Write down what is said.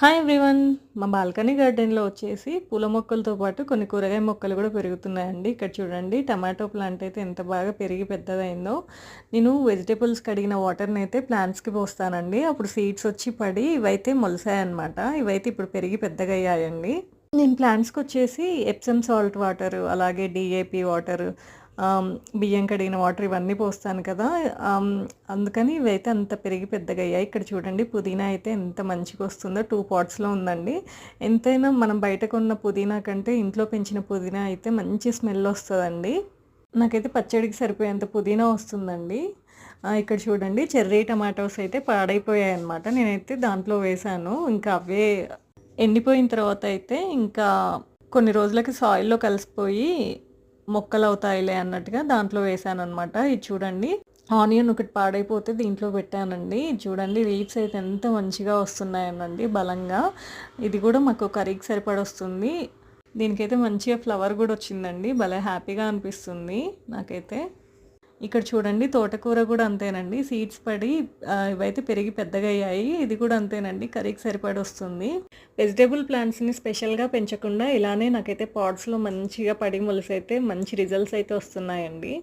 Hi everyone మా balcony గార్డెన్లో వచ్చేసి పూల మొక్కలతో పాటు కొన్ని కూరగాయ మొక్కలు కూడా పెరుగుతున్నాయండి. ఇక్కడ చూడండి టమాటో ప్లాంట్ అయితే ఎంత బాగా పెరిగి పెద్దదైందో. నేను వెజిటేబుల్స్ కడిగిన వాటర్ని అయితే ప్లాంట్స్కి పోస్తానండి. అప్పుడు సీడ్స్ వచ్చి పడి ఇవైతే మొలసాయన్నమాట ఇవైతే ఇప్పుడు పెరిగి పెద్దగా అయ్యాయండి నేను ప్లాంట్స్కి వచ్చేసి ఎప్సమ్ సాల్ట్ వాటర్ అలాగే డిఏపి వాటర్ బియ్యం కడిగిన వాటర్ ఇవన్నీ పోస్తాను కదా. అందుకని ఇవైతే అంత పెరిగి పెద్దగా అయ్యాయి ఇక్కడ చూడండి పుదీనా అయితే ఎంత మంచిగా వస్తుందో టూ పాట్స్లో ఉందండి. ఎంతైనా మనం బయట కొన్న పుదీనా కంటే ఇంట్లో పెంచిన పుదీనా అయితే మంచి స్మెల్ వస్తుందండి. నాకైతే పచ్చడికి సరిపోయేంత పుదీనా వస్తుందండి. ఇక్కడ చూడండి చెర్రీ టమాటోస్ అయితే పాడైపోయాయి అనమాట నేనైతే దాంట్లో వేశాను ఇంకా అవే ఎండిపోయిన తర్వాత అయితే ఇంకా కొన్ని రోజులకి సాయిల్లో కలిసిపోయి మొక్కలు అవుతాయిలే అన్నట్టుగా దాంట్లో వేసాను అనమాట ఇది చూడండి. ఆనియన్ ఒకటి పాడైపోతే దీంట్లో పెట్టానండి. ఇది చూడండి లీవ్స్ అయితే ఎంత మంచిగా వస్తున్నాయనండి బలంగా. ఇది కూడా మాకు కర్రీకి సరిపడ వస్తుంది దీనికైతే మంచిగా ఫ్లవర్ కూడా వచ్చిందండి. భలే హ్యాపీగా అనిపిస్తుంది నాకైతే. ఇక్కడ చూడండి తోటకూర కూడా అంతేనండి. సీడ్స్ పడి ఇవైతే పెరిగి పెద్దగా అయ్యాయి. ఇది కూడా అంతేనండి. కర్రీకి సరిపడి వస్తుంది వెజిటేబుల్ ప్లాంట్స్ని స్పెషల్గా పెంచకుండా ఇలానే నాకైతే పాట్స్లో మంచిగా పడి మొలిసైతే మంచి రిజల్ట్స్ అయితే వస్తున్నాయండి.